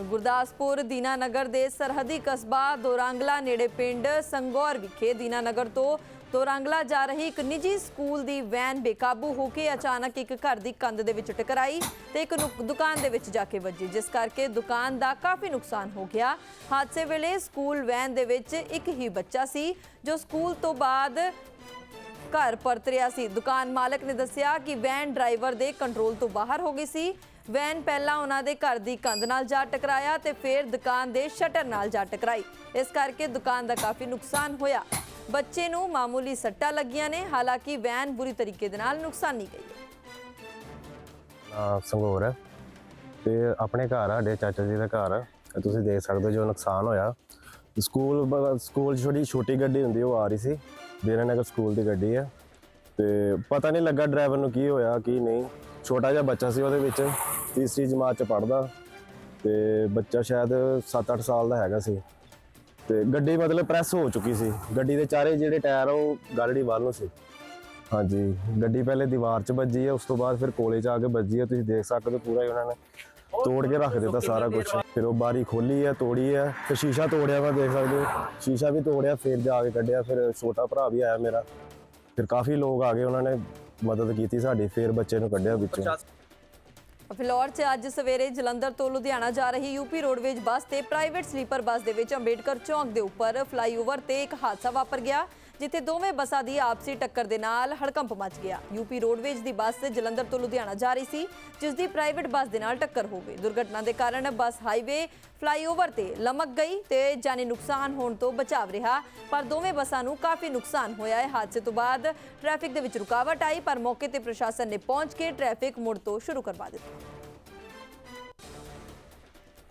[SPEAKER 1] ਗੁਰਦਾਸਪੁਰ ਦੀਨਾਨਗਰ ਦੇ ਸਰਹੱਦੀ ਕਸਬਾ ਦੋਰਾਂਗਲਾ ਨੇੜੇ ਪਿੰਡ ਸੰਗੌਰ ਵਿਖੇ ਦੀਨਾਨਗਰ ਤੋਂ ਤੋਂ ਰੰਗਲਾ ਜਾ ਰਹੀ ਇੱਕ ਨਿੱਜੀ ਸਕੂਲ ਦੀ ਵੈਨ ਬੇਕਾਬੂ ਹੋ ਕੇ ਅਚਾਨਕ ਇੱਕ ਘਰ ਦੀ ਕੰਧ ਦੇ ਵਿੱਚ ਟਕਰਾਈ ਤੇ ਇੱਕ ਦੁਕਾਨ ਦੇ ਵਿੱਚ ਜਾ ਕੇ ਵੱਜੀ, ਜਿਸ ਕਰਕੇ ਦੁਕਾਨ ਦਾ ਕਾਫੀ ਨੁਕਸਾਨ ਹੋ ਗਿਆ। ਹਾਦਸੇ ਵੇਲੇ ਸਕੂਲ ਵੈਨ ਦੇ ਵਿੱਚ ਇੱਕ ਹੀ ਬੱਚਾ ਸੀ, ਜੋ ਸਕੂਲ ਤੋਂ ਬਾਅਦ ਘਰ ਪਰਤ ਰਿਹਾ ਸੀ। ਦੁਕਾਨ ਮਾਲਕ ਨੇ ਦੱਸਿਆ ਕਿ ਵੈਨ ਡਰਾਈਵਰ ਦੇ ਕੰਟਰੋਲ ਤੋਂ ਬਾਹਰ ਹੋ ਗਈ ਸੀ। ਵੈਨ ਪਹਿਲਾਂ ਉਹਨਾਂ ਦੇ ਘਰ ਦੀ ਕੰਧ ਨਾਲ ਜਾ ਟਕਰਾਇਆ ਤੇ ਫਿਰ ਦੁਕਾਨ ਦੇ ਸ਼ਟਰ ਨਾਲ ਜਾ ਟਕਰਾਈ। ਇਸ ਕਰਕੇ ਦੁਕਾਨ ਦਾ ਕਾਫੀ ਨੁਕਸਾਨ ਹੋਇਆ। ਬੱਚੇ ਨੂੰ ਮਾਮੂਲੀ ਸੱਟਾਂ ਲੱਗੀਆਂ ਨੇ, ਹਾਲਾਂਕਿ ਵੈਨ ਬੁਰੀ ਤਰੀਕੇ ਦੇ ਨਾਲ ਨੁਕਸਾਨੀ ਗਈ ਹੈ।
[SPEAKER 8] ਅਹ ਸੰਗੋਰ ਹੈ। ਤੇ ਆਪਣੇ ਘਰ ਆ, ਸਾਡੇ ਚਾਚਾ ਜੀ ਦਾ ਘਰ ਆ। ਤੇ ਤੁਸੀਂ ਦੇਖ ਸਕਦੇ ਹੋ ਜੋ ਨੁਕਸਾਨ ਹੋਇਆ। ਸਕੂਲ ਬ- ਸਕੂਲ 'ਚ ਛੋਟੀ ਛੋਟੀ ਗੱਡੀ ਹੁੰਦੀ ਉਹ ਆ ਰਹੀ ਸੀ। ਵੀਰਾਨਗਰ ਸਕੂਲ ਦੀ ਗੱਡੀ ਹੈ ਤੇ ਪਤਾ ਨਹੀਂ ਲੱਗਾ ਡਰਾਈਵਰ ਨੂੰ ਕੀ ਹੋਇਆ, ਕੀ ਨਹੀਂ। ਛੋਟਾ ਜਿਹਾ ਬੱਚਾ ਸੀ ਉਹਦੇ ਵਿੱਚ। ਤੀਸਰੀ ਜਮਾਤ 'ਚ ਪੜਦਾ ਤੇ ਬੱਚਾ ਸ਼ਾਇਦ 7-8 ਸਾਲ ਦਾ ਹੈਗਾ ਸੀ। ਤੇ ਗੱਡੀ ਮਤਲਬ ਪ੍ਰੈਸ ਹੋ ਚੁੱਕੀ ਸੀ। ਗੱਡੀ ਦੇ ਚਾਰੇ ਜਿਹੜੇ ਟਾਇਰ ਉਹ ਗਾਲੜੀ ਵੱਲ ਨੂੰ ਸੀ। ਹਾਂਜੀ, ਗੱਡੀ ਪਹਿਲੇ ਦੀਵਾਰ 'ਚ ਵੱਜੀ ਹੈ ਉਸ ਤੋਂ ਬਾਅਦ ਫਿਰ ਕੋਲੇ 'ਚ ਆ ਕੇ ਵੱਜੀ ਹੈ ਤੁਸੀਂ ਦੇਖ ਸਕਦੇ ਹੋ ਪੂਰਾ ਹੀ ਉਹਨਾਂ ਨੇ ਤੋੜ ਕੇ ਰੱਖ ਦਿੱਤਾ ਸਾਰਾ ਕੁਝ ਫਿਰ ਉਹ ਬਾਰੀ ਖੋਲੀ ਹੈ ਤੋੜੀ ਹੈ ਫਿਰ ਸ਼ੀਸ਼ਾ ਤੋੜਿਆ ਵਾ, ਦੇਖ ਸਕਦੇ ਹੋ। ਸ਼ੀਸ਼ਾ ਵੀ ਤੋੜਿਆ, ਫਿਰ ਜਾ ਕੇ ਕੱਢਿਆ, ਫਿਰ ਛੋਟਾ ਭਰਾ ਵੀ ਆਇਆ ਮੇਰਾ। ਫਿਰ ਕਾਫੀ ਲੋਕ ਆ ਗਏ, ਉਹਨਾਂ ਨੇ ਮਦਦ ਕੀਤੀ ਸਾਡੀ, ਫਿਰ ਬੱਚੇ ਨੂੰ ਕੱਢਿਆ ਵਿੱਚੋਂ।
[SPEAKER 1] ਫਿਲੌਰ 'ਚ ਅੱਜ ਸਵੇਰੇ ਜਲੰਧਰ ਤੋਂ ਲੁਧਿਆਣਾ ਜਾ ਰਹੀ ਯੂਪੀ ਰੋਡਵੇਜ ਬੱਸ ਤੇ ਪ੍ਰਾਈਵੇਟ ਸਲੀਪਰ ਬੱਸ ਦੇ ਵਿੱਚ ਅੰਬੇਡਕਰ ਚੌਂਕ ਦੇ ਉੱਪਰ ਫਲਾਈਓਵਰ ਤੇ ਇੱਕ ਹਾਦਸਾ ਵਾਪਰ ਗਿਆ। ਜਿੱਥੇ ਦੋਵੇਂ ਬੱਸਾਂ ਦੀ ਆਪਸੀ ਟੱਕਰ ਦੇ ਨਾਲ ਹੜਕੰਪ ਮਚ ਗਿਆ। ਯੂਪੀ ਰੋਡਵੇਜ ਦੀ ਬੱਸ ਜਲੰਧਰ ਤੋਂ ਲੁਧਿਆਣਾ ਜਾ ਰਹੀ ਸੀ, ਜਿਸ ਦੀ ਪ੍ਰਾਈਵੇਟ ਬੱਸ ਦੇ ਨਾਲ ਟੱਕਰ ਹੋ ਗਈ। ਦੁਰਘਟਨਾ ਦੇ ਕਾਰਨ ਬੱਸ ਹਾਈਵੇ ਫਲਾਈਓਵਰ ਤੇ ਲਮਕ ਗਈ ਤੇ ਜਾਨੀ ਨੁਕਸਾਨ ਹੋਣ ਤੋਂ ਬਚਾਵ ਰਿਹਾ, ਪਰ ਦੋਵੇਂ ਬੱਸਾਂ ਨੂੰ ਕਾਫੀ ਨੁਕਸਾਨ ਹੋਇਆ ਹੈ। ਹਾਦਸੇ ਤੋਂ ਬਾਅਦ ਟ੍ਰੈਫਿਕ ਦੇ ਵਿੱਚ ਰੁਕਾਵਟ ਆਈ, ਪਰ ਮੌਕੇ ਤੇ ਪ੍ਰਸ਼ਾਸਨ ਨੇ ਪਹੁੰਚ ਕੇ ਟ੍ਰੈਫਿਕ ਮੁੜ ਤੋਂ ਸ਼ੁਰੂ ਕਰਵਾ ਦਿੱਤਾ।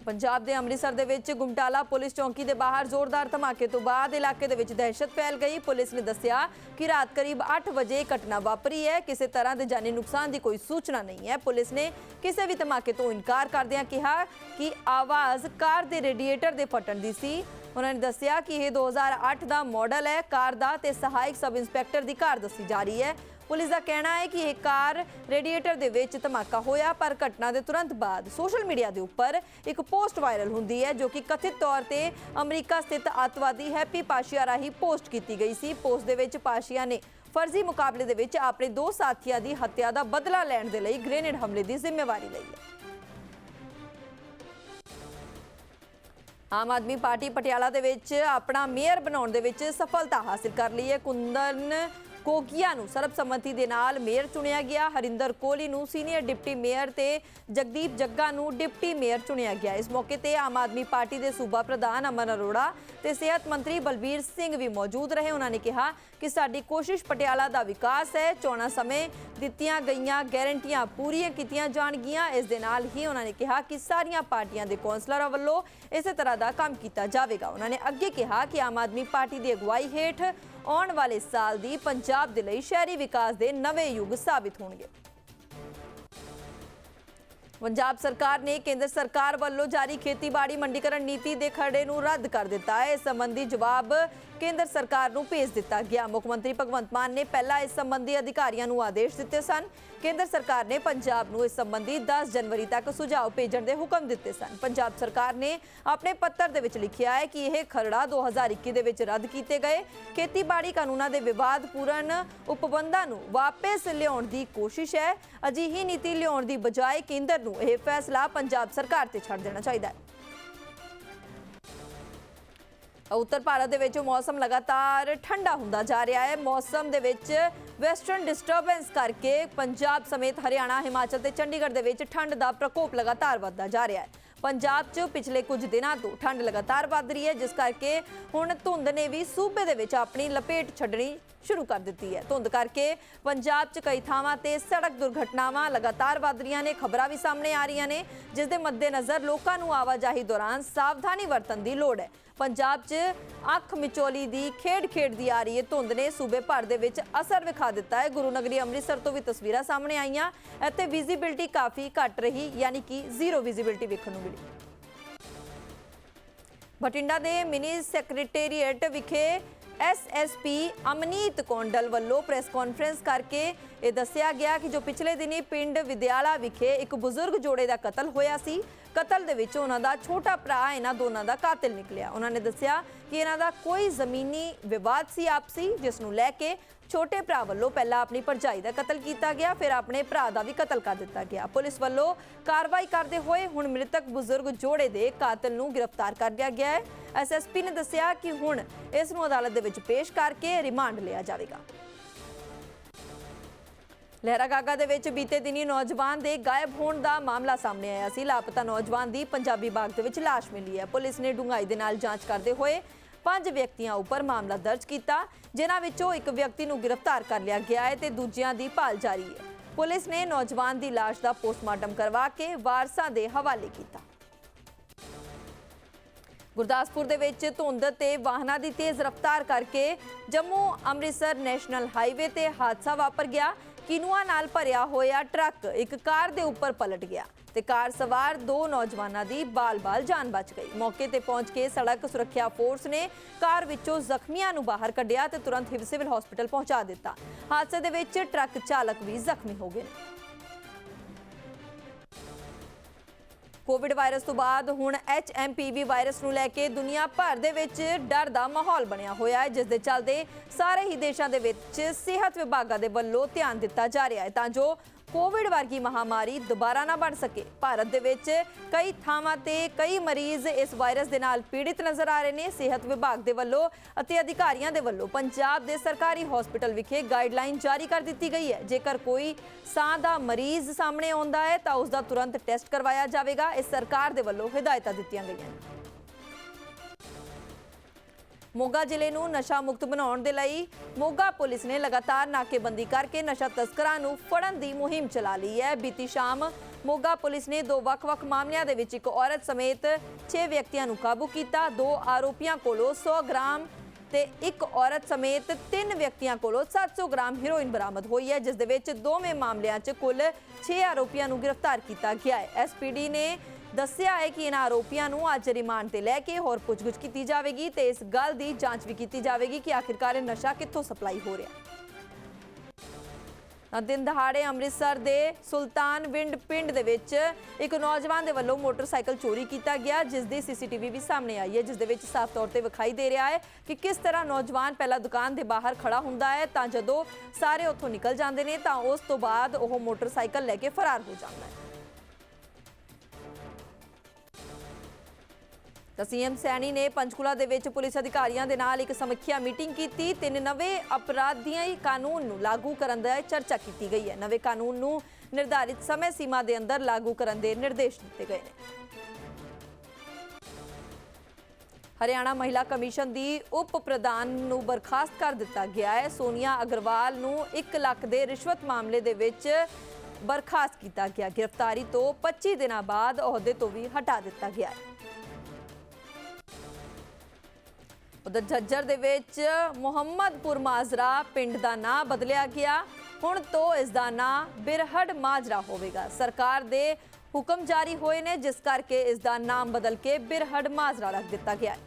[SPEAKER 1] ਪੰਜਾਬ ਦੇ ਅੰਮ੍ਰਿਤਸਰ ਦੇ ਵਿੱਚ ਗੁਮਟਾਲਾ ਪੁਲਿਸ ਚੌਂਕੀ ਦੇ ਬਾਹਰ ਜ਼ੋਰਦਾਰ ਧਮਾਕੇ ਤੋਂ ਬਾਅਦ ਇਲਾਕੇ ਦੇ ਵਿੱਚ ਦਹਿਸ਼ਤ ਫੈਲ ਗਈ। ਪੁਲਿਸ ਨੇ ਦੱਸਿਆ ਕਿ ਰਾਤ ਕਰੀਬ 8 ਵਜੇ ਘਟਨਾ ਵਾਪਰੀ ਹੈ। ਕਿਸੇ ਤਰ੍ਹਾਂ ਦੇ ਜਾਨੀ ਨੁਕਸਾਨ ਦੀ ਕੋਈ ਸੂਚਨਾ ਨਹੀਂ ਹੈ। ਪੁਲਿਸ ਨੇ ਕਿਸੇ ਵੀ ਧਮਾਕੇ ਤੋਂ ਇਨਕਾਰ ਕਰਦਿਆਂ ਕਿਹਾ ਕਿ ਆਵਾਜ਼ ਕਾਰ ਦੇ ਰੇਡੀਏਟਰ ਦੇ ਫਟਣ ਦੀ ਸੀ। ਉਹਨਾਂ ਨੇ ਦੱਸਿਆ ਕਿ ਇਹ 2008 ਦਾ ਮਾਡਲ ਹੈ। ਕਾਰ ਦਾ ਤੇ ਸਹਾਇਕ ਸਬ ਇੰਸਪੈਕਟਰ ਦੀ ਕਾਰ ਦੱਸੀ ਜਾ ਰਹੀ ਹੈ। ਪੁਲਿਸ ਦਾ ਕਹਿਣਾ ਹੈ ਕਿ ਇਹ ਕਾਰ ਰੇਡੀਏਟਰ ਦੇ ਵਿੱਚ ਧਮਾਕਾ ਹੋਇਆ, ਪਰ ਘਟਨਾ ਦੇ ਤੁਰੰਤ ਬਾਅਦ ਸੋਸ਼ਲ ਮੀਡੀਆ ਦੇ ਉੱਪਰ ਇੱਕ ਪੋਸਟ ਵਾਇਰਲ ਹੁੰਦੀ ਹੈ, ਜੋ ਕਿ ਕਥਿਤ ਤੌਰ ਤੇ ਅਮਰੀਕਾ ਸਥਿਤ ਅੱਤਵਾਦੀ ਹੈਪੀ ਪਾਸ਼ੀਆ ਰਾਹੀਂ ਪੋਸਟ ਕੀਤੀ ਗਈ ਸੀ। ਪੋਸਟ ਦੇ ਵਿੱਚ ਪਾਸ਼ੀਆ ਨੇ ਫਰਜ਼ੀ ਮੁਕਾਬਲੇ ਦੇ ਵਿੱਚ ਆਪਣੇ ਦੋ ਸਾਥੀਆਂ ਦੀ ਹੱਤਿਆ ਦਾ ਬਦਲਾ ਲੈਣ ਦੇ ਲਈ ਗ੍ਰੇਨੇਡ ਹਮਲੇ ਦੀ ਜ਼ਿੰਮੇਵਾਰੀ ਲਈ ਹੈ। ਆਮ ਆਦਮੀ ਪਾਰਟੀ ਪਟਿਆਲਾ ਦੇ ਵਿੱਚ ਆਪਣਾ ਮੇਅਰ ਬਣਾਉਣ ਦੇ ਵਿੱਚ ਸਫਲਤਾ ਹਾਸਿਲ ਕਰ ਲਈ ਹੈ। ਕੁੰਦਨ ਕੋਕੀਆ ਨੂੰ ਸਰਬਸੰਮਤੀ ਦੇ ਨਾਲ ਮੇਅਰ ਚੁਣਿਆ ਗਿਆ। ਹਰਿੰਦਰ ਕੋਹਲੀ ਨੂੰ ਸੀਨੀਅਰ ਡਿਪਟੀ ਮੇਅਰ ਤੇ ਜਗਦੀਪ ਜੱਗਾ ਨੂੰ ਡਿਪਟੀ ਮੇਅਰ ਚੁਣਿਆ ਗਿਆ। ਇਸ ਮੌਕੇ ਤੇ ਆਮ ਆਦਮੀ ਪਾਰਟੀ ਦੇ ਸੂਬਾ ਪ੍ਰਧਾਨ ਅਮਨ ਅਰੋੜਾ ਤੇ ਸਿਹਤ ਮੰਤਰੀ ਬਲਬੀਰ ਸਿੰਘ ਵੀ ਮੌਜੂਦ ਰਹੇ। ਉਹਨਾਂ ਨੇ ਕਿਹਾ ਕਿ ਸਾਡੀ ਕੋਸ਼ਿਸ਼ ਪਟਿਆਲਾ ਦਾ ਵਿਕਾਸ ਹੈ। ਚੋਣਾਂ ਸਮੇਂ ਦਿੱਤੀਆਂ ਗਈਆਂ ਗਾਰੰਟੀਆਂ ਪੂਰੀਆਂ ਕੀਤੀਆਂ ਜਾਣਗੀਆਂ। ਇਸ ਦੇ ਨਾਲ ਹੀ ਉਹਨਾਂ ਨੇ ਕਿਹਾ ਕਿ ਸਾਰੀਆਂ ਪਾਰਟੀਆਂ ਦੇ ਕੌਂਸਲਰਾਂ ਵੱਲੋਂ ਇਸੇ ਤਰ੍ਹਾਂ ਦਾ ਕੰਮ ਕੀਤਾ ਜਾਵੇਗਾ। ਉਹਨਾਂ ਨੇ ਅੱਗੇ ਕਿਹਾ ਕਿ ਆਮ ਆਦਮੀ ਪਾਰਟੀ ਦੀ ਅਗਵਾਈ ਹੇਠ ਆਉਣ ਵਾਲੇ ਸਾਲ ਦੀ ਪੰਜਾਬ ਦੇ ਲਈ ਸ਼ਹਿਰੀ ਵਿਕਾਸ ਦੇ ਨਵੇਂ ਯੁੱਗ ਸਾਬਿਤ ਹੋਣਗੇ। ਪੰਜਾਬ ਸਰਕਾਰ ਨੇ ਕੇਂਦਰ ਸਰਕਾਰ ਵੱਲੋਂ ਜਾਰੀ ਖੇਤੀਬਾੜੀ ਮੰਡੀਕਰਨ ਨੀਤੀ ਦੇ ਖਰੜੇ ਨੂੰ ਰੱਦ ਕਰ ਦਿੱਤਾ। ਹੈ ਇਸ ਸੰਬੰਧੀ ਜਵਾਬ ਕੇਂਦਰ ਸਰਕਾਰ ਨੂੰ ਭੇਜ ਦਿੱਤਾ ਗਿਆ। ਮੁੱਖ ਮੰਤਰੀ ਭਗਵੰਤ ਮਾਨ ਨੇ ਪਹਿਲਾਂ ਇਸ ਸੰਬੰਧੀ ਅਧਿਕਾਰੀਆਂ ਨੂੰ ਆਦੇਸ਼ ਦਿੱਤੇ ਸਨ। ਕੇਂਦਰ ਸਰਕਾਰ ਨੇ ਪੰਜਾਬ ਨੂੰ ਇਸ ਸੰਬੰਧੀ 10 ਜਨਵਰੀ ਤੱਕ ਸੁਝਾਅ ਭੇਜਣ ਦੇ ਹੁਕਮ ਦਿੱਤੇ ਸਨ। ਪੰਜਾਬ ਸਰਕਾਰ ਨੇ ਆਪਣੇ ਪੱਤਰ ਦੇ ਵਿੱਚ ਲਿਖਿਆ ਹੈ ਕਿ ਇਹ ਖਰੜਾ 2021 ਦੇ ਵਿੱਚ ਰੱਦ ਕੀਤੇ ਗਏ। ਖੇਤੀਬਾੜੀ ਕਾਨੂੰਨਾਂ ਦੇ ਵਿਵਾਦ ਪੂਰਨ ਉਪਬੰਧਾਂ ਨੂੰ ਵਾਪਸ ਲਿਆਉਣ ਦੀ ਕੋਸ਼ਿਸ਼ ਹੈ। ਅਜਿਹੀ ਨੀਤੀ ਲਿਆਉਣ ਦੀ ਬਜਾਏ ਕੇਂਦਰ ਨੂੰ ਇਹ ਫੈਸਲਾ ਪੰਜਾਬ ਸਰਕਾਰ ਤੇ ਛੱਡ ਦੇਣਾ ਚਾਹੀਦਾ ਹੈ। ਉੱਤਰ ਭਾਰਤ ਦੇ ਵਿੱਚ ਮੌਸਮ ਲਗਾਤਾਰ ਠੰਡਾ ਹੁੰਦਾ ਜਾ ਰਿਹਾ ਹੈ। ਮੌਸਮ ਦੇ ਵਿੱਚ ਵੈਸਟਰਨ ਡਿਸਟਰਬੈਂਸ ਕਰਕੇ ਪੰਜਾਬ ਸਮੇਤ ਹਰਿਆਣਾ, ਹਿਮਾਚਲ ਤੇ ਚੰਡੀਗੜ੍ਹ ਦੇ ਵਿੱਚ ਠੰਡ ਦਾ ਪ੍ਰਕੋਪ ਲਗਾਤਾਰ ਵੱਧਦਾ ਜਾ ਰਿਹਾ ਹੈ। ਪੰਜਾਬ 'ਚ ਪਿਛਲੇ ਕੁਝ ਦਿਨਾਂ ਤੋਂ ਠੰਡ ਲਗਾਤਾਰ ਵੱਧ ਰਹੀ ਹੈ, ਜਿਸ ਕਰਕੇ ਹੁਣ ਧੁੰਦ ਨੇ ਵੀ ਸੂਬੇ ਦੇ ਵਿੱਚ ਆਪਣੀ ਲਪੇਟ ਛੱਡਣੀ ਸ਼ੁਰੂ ਕਰ ਦਿੱਤੀ ਹੈ। ਧੁੰਦ ਕਰਕੇ ਪੰਜਾਬ 'ਚ ਕਈ ਥਾਵਾਂ ਤੇ ਸੜਕ ਦੁਰਘਟਨਾਵਾਂ ਲਗਾਤਾਰ ਵੱਧ ਰਹੀਆਂ ਨੇ। ਖਬਰਾਂ ਵੀ ਸਾਹਮਣੇ ਆ ਰਹੀਆਂ ਨੇ, ਜਿਸ ਦੇ ਮੱਦੇਨਜ਼ਰ ਲੋਕਾਂ ਨੂੰ ਆਵਾਜਾਈ ਦੌਰਾਨ ਸਾਵਧਾਨੀ ਵਰਤਣ ਦੀ ਲੋੜ ਹੈ। ਪੰਜਾਬ 'ਚ ਅੱਖ ਮਿਚੋਲੀ ਦੀ ਖੇਡ ਖੇਡਦੀ ਆ ਰਹੀ ਹੈ। ਧੁੰਦ ਨੇ ਸੂਬੇ ਭਰ ਦੇ ਵਿੱਚ ਅਸਰ ਵਿਖਾ ਦਿੱਤਾ ਹੈ। ਗੁਰੂ ਨਗਰੀ ਅੰਮ੍ਰਿਤਸਰ ਤੋਂ ਵੀ ਤਸਵੀਰਾਂ ਸਾਹਮਣੇ ਆਈਆਂ। ਇੱਥੇ ਵਿਜ਼ਿਬਿਲਟੀ ਕਾਫੀ ਘੱਟ ਰਹੀ, ਯਾਨੀ ਕਿ ਜ਼ੀਰੋ ਵਿਜ਼ਿਬਿਲਟੀ ਵੇਖਣ ਨੂੰ ਮਿਲੀ। ਬਠਿੰਡਾ ਦੇ ਮਿਨੀ ਸੈਕਟਰੀਏਟ ਵਿਖੇ ਐਸਐਸਪੀ ਅਮਨੀਤ ਕੌਂਡਲ ਵੱਲੋਂ ਪ੍ਰੈਸ ਕਾਨਫਰੰਸ ਕਰਕੇ ਇਹ ਦੱਸਿਆ ਗਿਆ ਕਿ ਜੋ ਪਿਛਲੇ ਦਿਨੀ ਪਿੰਡ ਵਿਦਿਆਲਾ ਵਿਖੇ ਇੱਕ ਬਜ਼ੁਰਗ ਜੋੜੇ ਦਾ ਕਤਲ ਹੋਇਆ ਸੀ ਕਤਲ ਦੇ ਵਿੱਚ ਉਹਨਾਂ ਦਾ ਛੋਟਾ ਭਰਾ, ਇਹਨਾਂ ਦੋਨਾਂ ਦਾ ਕਾਤਿਲ ਨਿਕਲਿਆ। ਉਹਨਾਂ ਨੇ ਦੱਸਿਆ ਕਿ ਇਹਨਾਂ ਦਾ ਕੋਈ ਜ਼ਮੀਨੀ ਵਿਵਾਦ ਸੀ, ਆਪਸੀ, ਜਿਸ ਨੂੰ ਲੈ ਕੇ ਛੋਟੇ ਭਰਾ ਵੱਲੋਂ ਪਹਿਲਾਂ ਆਪਣੀ ਭਰਜਾਈ ਦਾ ਕਤਲ ਕੀਤਾ ਗਿਆ, ਫਿਰ ਆਪਣੇ ਭਰਾ ਦਾ ਵੀ ਕਤਲ ਕਰ ਦਿੱਤਾ ਗਿਆ। ਪੁਲਿਸ ਵੱਲੋਂ ਕਾਰਵਾਈ ਕਰਦੇ ਹੋਏ ਹੁਣ ਮ੍ਰਿਤਕ ਬਜ਼ੁਰਗ ਜੋੜੇ ਦੇ ਕਾਤਲ ਨੂੰ ਗ੍ਰਿਫਤਾਰ ਕਰ ਲਿਆ ਗਿਆ ਹੈ। ਐਸਐਸਪੀ ਨੇ ਦੱਸਿਆ ਕਿ ਹੁਣ ਇਸ ਨੂੰ ਅਦਾਲਤ ਦੇ ਵਿੱਚ ਪੇਸ਼ ਕਰਕੇ ਰਿਮਾਂਡ ਲਿਆ ਜਾਵੇਗਾ। ਲਹਿਰਾਗਾਗਾ ਦੇ ਵਿੱਚ ਬੀਤੇ ਦਿਨੀ ਨੌਜਵਾਨ ਦੇ ਗਾਇਬ ਹੋਣ ਦਾ ਮਾਮਲਾ ਸਾਹਮਣੇ ਆਇਆ ਸੀ। ਲਾਪਤਾ ਨੌਜਵਾਨ ਦੀ ਪੰਜਾਬੀ ਬਾਗ ਦੇ ਵਿੱਚ ਲਾਸ਼ ਮਿਲੀ ਹੈ। ਪੁਲਿਸ ਨੇ ਡੂੰਘਾਈ ਦੇ ਨਾਲ ਜਾਂਚ ਕਰਦੇ ਹੋਏ ਪੰਜ ਵਿਅਕਤੀਆਂ ਉੱਪਰ ਮਾਮਲਾ ਦਰਜ ਕੀਤਾ, ਜਿਨ੍ਹਾਂ ਵਿੱਚੋਂ ਇੱਕ ਵਿਅਕਤੀ ਨੂੰ ਗ੍ਰਿਫਤਾਰ ਕਰ ਲਿਆ ਗਿਆ ਹੈ ਤੇ ਦੂਜਿਆਂ ਦੀ ਭਾਲ ਜਾਰੀ ਹੈ। ਪੁਲਿਸ ਨੇ ਨੌਜਵਾਨ ਦੀ ਲਾਸ਼ ਦਾ ਪੋਸਟਮਾਰਟਮ ਕਰਵਾ ਕੇ ਵਾਰਸਾਂ ਦੇ ਹਵਾਲੇ ਕੀਤਾ। ਗੁਰਦਾਸਪੁਰ ਦੇ ਵਿੱਚ ਧੁੰਦ ਤੇ ਵਾਹਨਾਂ ਦੀ ਤੇਜ਼ ਰਫ਼ਤਾਰ ਕਰਕੇ ਜੰਮੂ ਅੰਮ੍ਰਿਤਸਰ ਨੈਸ਼ਨਲ ਹਾਈਵੇ ਤੇ ਹਾਦਸਾ ਵਾਪਰ ਗਿਆ। ਕਿਨੂਆ ਨਾਲ ਭਰਿਆ ਹੋਇਆ ਟਰੱਕ ਇੱਕ ਕਾਰ ਦੇ ਉੱਪਰ ਪਲਟ ਗਿਆ ਤੇ ਕਾਰ ਸਵਾਰ ਦੋ ਨੌਜਵਾਨਾਂ ਦੀ ਬਾਲ-ਬਾਲ ਜਾਨ ਬਚ ਗਈ। ਮੌਕੇ ਤੇ ਪਹੁੰਚ ਕੇ ਸੜਕ ਸੁਰੱਖਿਆ ਫੋਰਸ ਨੇ ਕਾਰ ਵਿੱਚੋਂ ਜ਼ਖਮੀਆਂ ਨੂੰ ਬਾਹਰ ਕੱਢਿਆ ਤੇ ਤੁਰੰਤ ਸਿਵਲ ਹਸਪੀਟਲ ਪਹੁੰਚਾ ਦਿੱਤਾ। ਹਾਦਸੇ ਦੇ ਵਿੱਚ ਟਰੱਕ ਚਾਲਕ ਵੀ ਜ਼ਖਮੀ ਹੋ ਗਏ ਨੇ। ਕੋਵਿਡ ਵਾਇਰਸ ਤੋਂ ਬਾਅਦ ਹੁਣ HMPV ਵਾਇਰਸ ਨੂੰ ਲੈ ਕੇ ਦੁਨੀਆ ਭਰ ਦੇ ਵਿੱਚ ਡਰ ਦਾ ਮਾਹੌਲ ਬਣਿਆ ਹੋਇਆ ਹੈ, ਜਿਸ ਦੇ ਚੱਲਦੇ ਸਾਰੇ ਹੀ ਦੇਸ਼ਾਂ ਦੇ ਵਿੱਚ ਸਿਹਤ ਵਿਭਾਗਾਂ ਦੇ ਵੱਲੋਂ ਧਿਆਨ ਦਿੱਤਾ ਜਾ ਰਿਹਾ ਹੈ। ਤਾਂ ਜੋ ਕੋਵਿਡ ਵਰਗੀ ਮਹਾਮਾਰੀ ਦੁਬਾਰਾ ਨਾ ਬਣ ਸਕੇ। ਭਾਰਤ ਦੇ ਵਿੱਚ ਕਈ ਥਾਵਾਂ ਤੇ ਕਈ ਮਰੀਜ਼ ਇਸ ਵਾਇਰਸ ਦੇ ਨਾਲ ਪੀੜਿਤ ਨਜ਼ਰ ਆ ਰਹੇ ਨੇ। ਸਿਹਤ ਵਿਭਾਗ ਦੇ ਵੱਲੋਂ ਅਤੇ ਅਧਿਕਾਰੀਆਂ ਦੇ ਵੱਲੋਂ ਪੰਜਾਬ ਦੇ ਸਰਕਾਰੀ ਹਸਪੀਟਲ ਵਿਖੇ ਗਾਈਡਲਾਈਨ ਜਾਰੀ ਕਰ ਦਿੱਤੀ ਗਈ ਹੈ। ਜੇਕਰ ਕੋਈ ਸਾਹ ਦਾ ਮਰੀਜ਼ ਸਾਹਮਣੇ ਆਉਂਦਾ ਹੈ ਤਾਂ ਉਸ ਦਾ ਤੁਰੰਤ ਟੈਸਟ ਕਰਵਾਇਆ ਜਾਵੇਗਾ। ਇਸ ਸਰਕਾਰ ਦੇ ਵੱਲੋਂ ਹਦਾਇਤਾਂ ਦਿੱਤੀਆਂ ਗਈਆਂ ਨੇ। ਮੋਗਾ ਜ਼ਿਲ੍ਹੇ ਨੂੰ ਨਸ਼ਾ ਮੁਕਤ ਬਣਾਉਣ ਦੇ ਲਈ ਮੋਗਾ ਪੁਲਿਸ ਨੇ ਲਗਾਤਾਰ ਨਾਕੇਬੰਦੀ ਕਰਕੇ ਨਸ਼ਾ ਤਸਕਰਾਂ ਨੂੰ ਫੜਨ ਦੀ ਮੁਹਿੰਮ ਚਲਾ ਲਈ ਹੈ। ਬੀਤੀ ਸ਼ਾਮ ਮੋਗਾ ਪੁਲਿਸ ਨੇ ਦੋ ਵੱਖ-ਵੱਖ ਮਾਮਲਿਆਂ ਦੇ ਵਿੱਚ ਇੱਕ ਔਰਤ ਸਮੇਤ 6 ਵਿਅਕਤੀਆਂ ਨੂੰ ਕਾਬੂ ਕੀਤਾ। ਦੋ ਆਰੋਪੀਆਂ ਕੋਲੋਂ 100 ਗ੍ਰਾਮ ਤੇ ਇੱਕ ਔਰਤ ਸਮੇਤ ਤਿੰਨ ਵਿਅਕਤੀਆਂ ਕੋਲੋਂ 700 ਗ੍ਰਾਮ ਹੈਰੋਇਨ ਬਰਾਮਦ ਹੋਈ ਹੈ, ਜਿਸ ਦੇ ਵਿੱਚ ਦੋਵੇਂ ਮਾਮਲਿਆਂ 'ਚ ਕੁੱਲ 6 ਆਰੋਪੀਆਂ ਨੂੰ ਗ੍ਰਿਫਤਾਰ ਕੀਤਾ ਗਿਆ ਹੈ। ਐਸਪੀਡੀ ਨੇ ਦੱਸਿਆ ਹੈ ਕਿ ਇਹਨਾਂ ਆਰੋਪੀਆਂ ਨੂੰ ਅੱਜ ਰਿਮਾਂਡ ਤੇ ਲੈ ਕੇ ਹੋਰ ਪੁੱਛਗਿੱਛ ਕੀਤੀ ਜਾਵੇਗੀ ਤੇ ਇਸ ਗੱਲ ਦੀ ਜਾਂਚ ਵੀ ਕੀਤੀ ਜਾਵੇਗੀ ਕਿ ਆਖਿਰਕਾਰ ਇਹ ਨਸ਼ਾ ਕਿੱਥੋਂ ਸਪਲਾਈ ਹੋ ਰਿਹਾ ਤਾਂ ਦਿਨ ਦਹਾੜੇ ਅੰਮ੍ਰਿਤਸਰ ਦੇ ਸੁਲਤਾਨਵਿੰਡ ਪਿੰਡ ਦੇ ਵਿੱਚ ਇੱਕ ਨੌਜਵਾਨ ਦੇ ਵੱਲੋਂ ਮੋਟਰਸਾਈਕਲ ਚੋਰੀ ਕੀਤਾ ਗਿਆ, ਜਿਸ ਦੀ ਸੀਸੀਟੀਵੀ ਵੀ ਸਾਹਮਣੇ ਆਈ ਹੈ, ਜਿਸ ਦੇ ਵਿੱਚ ਸਾਫ਼ ਤੌਰ ਤੇ ਵਿਖਾਈ ਦੇ ਰਿਹਾ ਹੈ ਕਿ ਕਿਸ ਤਰ੍ਹਾਂ ਨੌਜਵਾਨ ਪਹਿਲਾਂ ਦੁਕਾਨ ਦੇ ਬਾਹਰ ਖੜਾ ਹੁੰਦਾ ਹੈ, ਤਾਂ ਜਦੋਂ ਸਾਰੇ ਉੱਥੋਂ ਨਿਕਲ ਜਾਂਦੇ ਨੇ, ਤਾਂ ਉਸ ਤੋਂ ਬਾਅਦ ਉਹ ਮੋਟਰਸਾਈਕਲ ਲੈ ਕੇ ਫਰਾਰ ਹੋ ਜਾਂਦਾ ਹੈ। ਤਾਂ ਸੀਐਮ ਸੈਣੀ ਨੇ ਪੰਚਕੂਲਾ ਦੇ ਵਿੱਚ ਪੁਲਿਸ ਅਧਿਕਾਰੀਆਂ ਦੇ ਨਾਲ ਇੱਕ ਸਮੀਖਿਆ ਮੀਟਿੰਗ ਕੀਤੀ। ਤਿੰਨ ਨਵੇਂ ਅਪਰਾਧੀਆਂ ਕਾਨੂੰਨ ਨੂੰ ਲਾਗੂ ਕਰਨ ਦਾ ਚਰਚਾ ਕੀਤੀ ਗਈ ਹੈ। ਨਵੇਂ ਕਾਨੂੰਨ ਨੂੰ ਨਿਰਧਾਰਿਤ ਸਮੇਂ ਸੀਮਾ ਦੇ ਅੰਦਰ ਲਾਗੂ ਕਰਨ ਦੇ ਨਿਰਦੇਸ਼ ਦਿੱਤੇ ਗਏ ਨੇ। ਹਰਿਆਣਾ ਮਹਿਲਾ ਕਮਿਸ਼ਨ ਦੀ ਉਪ ਪ੍ਰਧਾਨ ਨੂੰ ਬਰਖਾਸਤ ਕਰ ਦਿੱਤਾ ਗਿਆ ਹੈ। ਸੋਨੀਆ ਅਗਰਵਾਲ ਨੂੰ 1 ਲੱਖ ਦੇ ਰਿਸ਼ਵਤ ਮਾਮਲੇ ਦੇ ਵਿੱਚ ਬਰਖਾਸਤ ਕੀਤਾ ਗਿਆ। ਗ੍ਰਿਫਤਾਰੀ ਤੋਂ 25 ਦਿਨਾਂ ਬਾਅਦ ਅਹੁਦੇ ਤੋਂ ਵੀ ਹਟਾ ਦਿੱਤਾ ਗਿਆ ਹੈ। ਉਧਰ ਝੱਜਰ ਦੇ ਵਿੱਚ ਮੁਹੰਮਦਪੁਰ ਮਾਜਰਾ ਪਿੰਡ ਦਾ ਨਾਂ ਬਦਲਿਆ ਗਿਆ। ਹੁਣ ਤੋਂ ਇਸ ਦਾ ਨਾਂ ਬਿਰਹੜ ਮਾਜਰਾ ਹੋਵੇਗਾ। ਸਰਕਾਰ ਦੇ ਹੁਕਮ ਜਾਰੀ ਹੋਏ ਨੇ, ਜਿਸ ਕਰਕੇ ਇਸ ਦਾ ਨਾਮ ਬਦਲ ਕੇ ਬਿਰਹੜ ਮਾਜਰਾ ਰੱਖ ਦਿੱਤਾ ਗਿਆ ਹੈ।